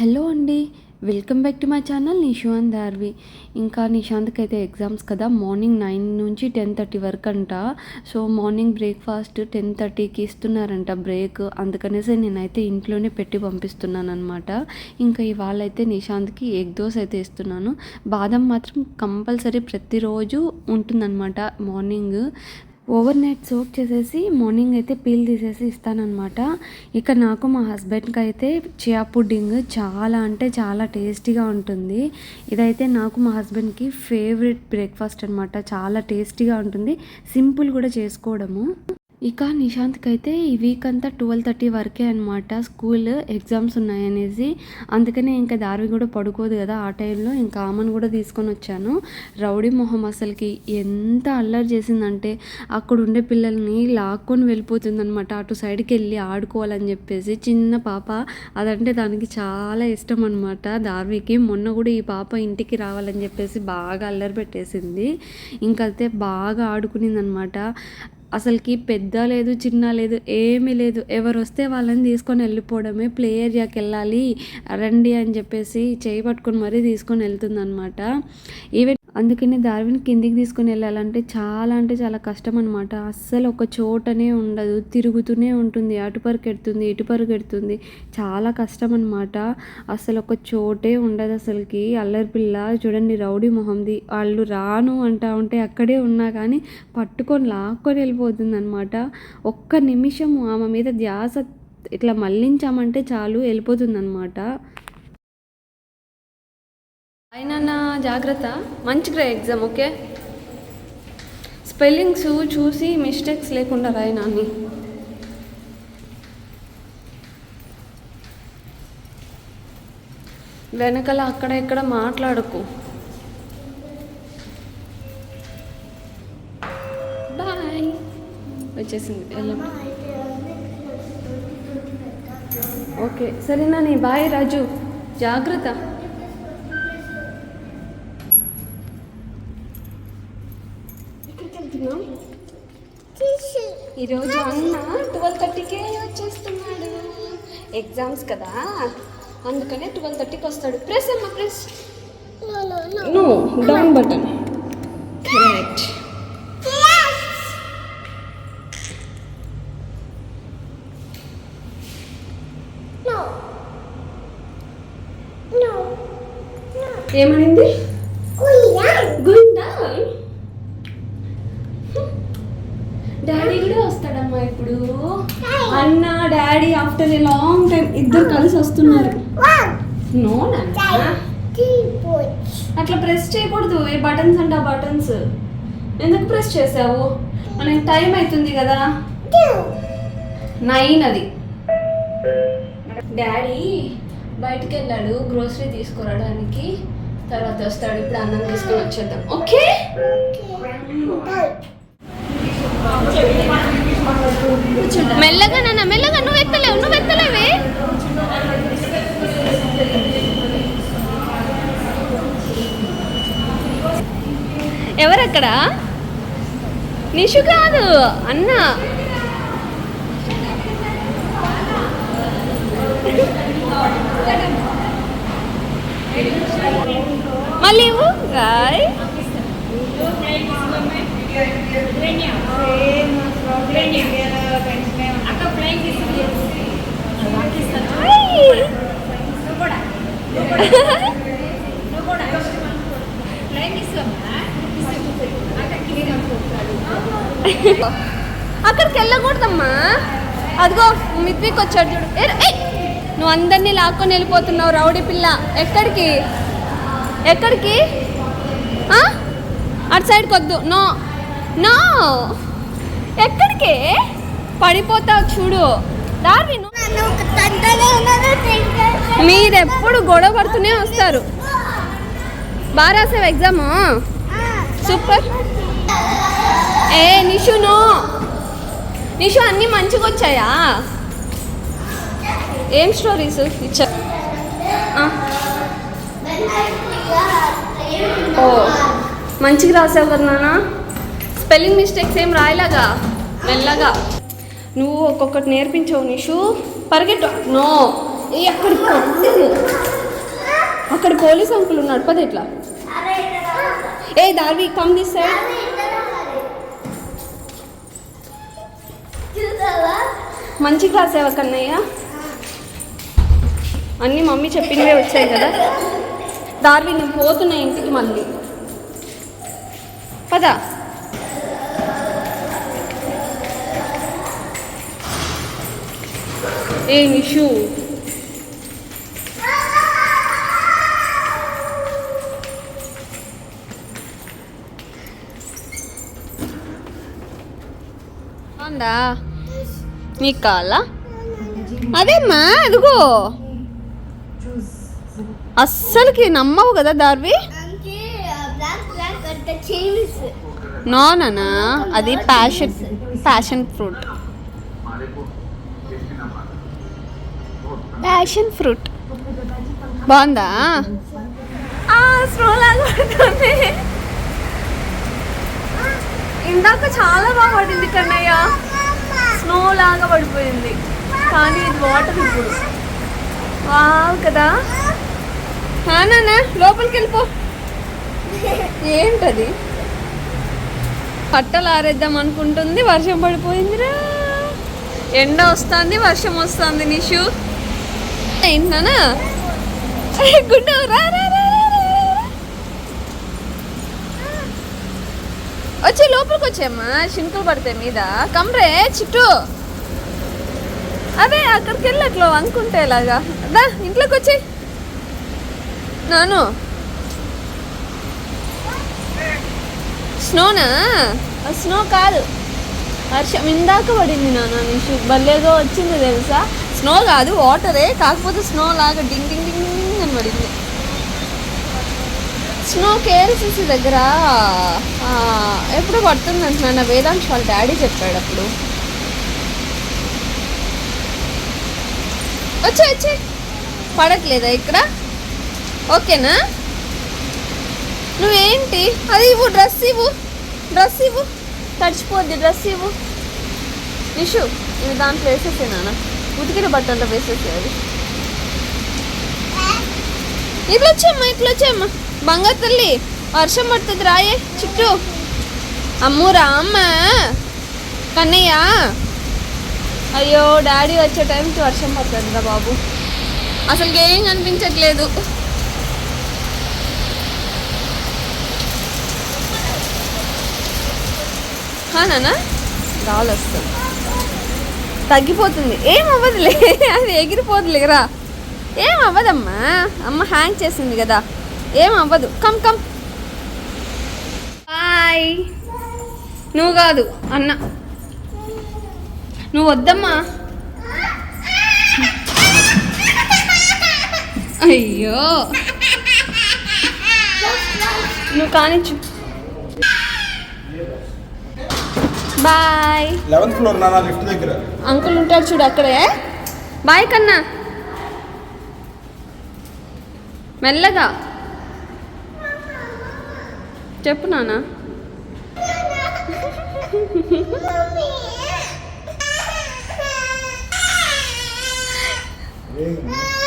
Hello అండి welcome back to my channel Nishant Darvi ఇంకా నిశాంత్కి అయితే ఎగ్జామ్స్ కదా మార్నింగ్ నైన్ నుంచి టెన్ థర్టీ వరకు అంట. సో మార్నింగ్ బ్రేక్ఫాస్ట్ టెన్ థర్టీకి ఇస్తున్నారంట బ్రేక్. అందుకనేసి నేనైతే ఇంట్లోనే పెట్టి పంపిస్తున్నాను అనమాట ఇంకా ఇవాళ అయితే నిశాంత్కి ఎగ్ దోశ అయితే ఇస్తున్నాను. బాదం మాత్రం కంపల్సరీ ప్రతిరోజు ఉంటుందన్నమాట మార్నింగ్. ఓవర్ నైట్ సోక్ చేసేసి మార్నింగ్ అయితే పీల్ తీసేసి ఇస్తానమాట ఇక నాకు మా హస్బెండ్కి అయితే చియా పుడ్డింగ్ చాలా అంటే చాలా టేస్టీగా ఉంటుంది. ఇదైతే నాకు మా హస్బెండ్కి ఫేవరెట్ బ్రేక్ఫాస్ట్ అనమాట చాలా టేస్టీగా ఉంటుంది. సింపుల్ కూడా చేసుకోవడము. ఇక నిశాంత్కి అయితే ఈ వీక్ అంతా ట్వెల్వ్ థర్టీ వరకే అనమాట స్కూల్ ఎగ్జామ్స్ ఉన్నాయనేసి. అందుకనే ఇంకా దార్వి కూడా పడుకోదు కదా ఆ టైంలో. ఇంకా ఆమెను కూడా తీసుకొని వచ్చాను. రౌడీ మొహం అసలుకి ఎంత అల్లరి చేసిందంటే అక్కడ ఉండే పిల్లల్ని లాక్కొని వెళ్ళిపోతుంది అనమాట అటు సైడ్కి వెళ్ళి ఆడుకోవాలని చెప్పేసి. చిన్న పాప అదంటే దానికి చాలా ఇష్టం అనమాట దార్వికి మొన్న కూడా ఈ పాప ఇంటికి రావాలని చెప్పేసి బాగా అల్లరి పెట్టేసింది. ఇంకైతే బాగా ఆడుకునింది అనమాట అసలుకి పెద్ద లేదు చిన్న లేదు ఏమీ లేదు. ఎవరు వస్తే వాళ్ళని తీసుకొని వెళ్ళిపోవడమే. ప్లే ఏరియాకి వెళ్ళాలి రండి అని చెప్పేసి చేయి పట్టుకొని మరీ తీసుకొని వెళ్తుందనమాట ఈవెన్ అందుకని దార్విన్ కిందికి తీసుకొని వెళ్ళాలంటే చాలా అంటే చాలా కష్టం అనమాట అస్సలు ఒక చోటనే ఉండదు. తిరుగుతూనే ఉంటుంది. అటు పరిగెడుతుంది ఇటు పరిగెడుతుంది. చాలా కష్టం అనమాట అసలు ఒక చోటే ఉండదు అసలుకి. అల్లరి పిల్ల చూడండి రౌడీ మొహంది. వాళ్ళు రాను అంటా ఉంటే అక్కడే ఉన్నా కానీ పట్టుకొని లాక్కొని వెళ్ళిపోతుంది అనమాట ఒక్క నిమిషము ఆమె మీద ధ్యాస ఇట్లా మళ్ళించామంటే చాలు వెళ్ళిపోతుంది అనమాట జాగ్రత్త. మంచిగా ఎగ్జామ్ ఓకే? స్పెల్లింగ్స్ చూసి మిస్టేక్స్ లేకుండా రాయి నాని. వెనకాల అక్కడ ఇక్కడ మాట్లాడకు. బాయ్. వచ్చేసింది. వెళ్ళండి ఓకే. సరేనా నీ బాయ్ రాజు? జాగ్రత్త. ఈరోజు అన్న ట్వెల్వ్ థర్టీకే వచ్చేస్తున్నాడు. ఎగ్జామ్స్ కదా? అందుకనే ట్వెల్వ్ థర్టీకి వస్తాడు. ప్రెస్ అమ్మ press no down button correct ఏమైంది గుండా డాడీ కూడా వస్తాడమ్మా ఇప్పుడు అన్న daddy after a long time ఇద్దరు కలిసి వస్తున్నారు. నో అట్లా ప్రెస్ చేయకూడదు. ఏ బటన్స్ అంట బటన్స్. ఎందుకు ప్రెస్ చేసావు? మనకి టైం అవుతుంది కదా. నైన్ అది. డాడీ బయటికి వెళ్ళాడు గ్రోసరీ తీసుకురావడానికి. తర్వాత వస్తాడు. ఇప్పుడు అన్నం తీసుకొని వచ్చేద్దాం. ఓకే. మెల్లగా నాన్న మెల్లగా నువ్వు ఎత్తలేవు నువ్వు ఎత్తలేవే? ఎవరక్కడ? నిషు కాదు అన్న. మళ్ళీ గాయ్. అక్కడికి వెళ్ళకూడదమ్మా అదిగో మిత్విక్ వచ్చాడు చూడు నువ్వు అందరినీ లాక్కొని వెళ్ళిపోతున్నావు రౌడీ పిల్ల. ఎక్కడికి? ఎక్కడికి? అటు సైడ్కి వద్దు నో. నో. ఎక్కడికి? పడిపోతావు చూడు. దారి మీరెప్పుడు గొడవ పడుతూనే వస్తారు. బాగా రాసావు ఎగ్జామ్ సూపర్. ఏ నిషు నో నిషు అన్నీ మంచిగా వచ్చాయా ఏం స్టోరీస్ ఇచ్చా? ఆ. ఓ మంచిగా రాసావు కదా నాన్న. స్పెల్లింగ్ మిస్టేక్స్ ఏం రాయలాగా మెల్లగా. నువ్వు ఒక్కొక్కటి నేర్పించవు నిషు. పరిగెట్టు. నో. ఎక్కడికి పోలీస్ అంకుల్ ఉన్నాడు. పది ఎట్లా ఏ దార్వి కమ్ దిస్ సైడ్ మంచి క్లాస్ ఏవా కన్నయ్య అన్నీ మమ్మీ చెప్పినవే వచ్చాయి కదా. దార్వి నేను పోతున్నా ఇంటికి మళ్ళీ. పదా. ఏ నిషు ఉందా? నీకు కావాలా? అదేమ్మా అదిగో. అస్సలకి నమ్మవు కదా దార్వి? నోనా అది passion passion fruit passion fruit బాగుందా? ఇందాక చాలా బాగా పడింది కన్నయ్య. స్నో లాగా పడిపోయింది. కానీ ఇది వాటర్ ఇప్పుడు. వావ్ కదా. నాన్న లోపలికి వెళ్ళిపో. ఏంటది? బట్టలు ఆరేద్దాం అనుకుంటుంది. వర్షం పడిపోయిందిరా. ఎండ వస్తుంది వర్షం వస్తుంది నిషు. ఏంటన్నా గుడ్ రా రా వచ్చి వచ్చే లోపలికి వచ్చేమ్మా చినుకులు పడతాయి మీద. కమ్రే చిట్టు. అదే అక్కడికి వెళ్ళి అట్లా అనుకుంటే ఇలాగా దా ఇంట్లోకి వచ్చి. నాను. స్నోనా? స్నో కాదు. వర్షం ఇందాక పడింది నాన్న నీకు భలేగా వచ్చింది తెలుసా? స్నో కాదు వాటరే. కాకపోతే స్నో లాగా డింగ్ డింగ్ డింగ్ డింగ్ అని పడింది. స్నో కేఎల్సిసి దగ్గర ఎప్పుడు పడుతుంది అంటున్నాను వేదాంశ్ వాళ్ళ డాడీ చెప్పాడు అప్పుడు. వచ్చే వచ్చే. పడట్లేదా ఇక్కడ? ఓకేనా? నువ్వేంటి? అది ఇవ్వు డ్రెస్ ఇవ్వు. డ్రెస్ ఇవ్వు. తడిచిపోద్ది డ్రెస్ ఇవ్వు. నిషు ఇవి దాంట్లో వేసేసేనా ఉతికిన బట్టల్లో వేసేసే అది ఇట్లా వచ్చేమ్మా ఇట్లా వచ్చేమ్మా బంగారు తల్లి వర్షం పడుతుంది రాయే చుట్టూ. అమ్ము రామ్మ. కన్నయ్య. అయ్యో డాడీ వచ్చే టైంకి వర్షం పడుతుందిరా బాబు. అసలు ఏం కనిపించట్లేదు. నానా గాలి వస్తుంది తగ్గిపోతుంది. ఏం అవ్వదులే. అది ఎగిరిపోదులేరా ఏం అవ్వదమ్మా. అమ్మ హ్యాంగ్ చేసింది కదా. ఏం అవ్వదు. కమ్ కమ్ బాయ్ నువ్వు కాదు అన్న. నువ్వు వద్దమ్మా. అయ్యో. నువ్వు కానిచ్చు. బాయ్. లెవెన్త్ ఫ్లోర్ నా లిఫ్ట్ దగ్గర. అంకుల్ ఉంటాడు చూడు అక్కడే. బాయ్ కన్నా. మెల్లగా. చెప్పు నాన్న. ఏ?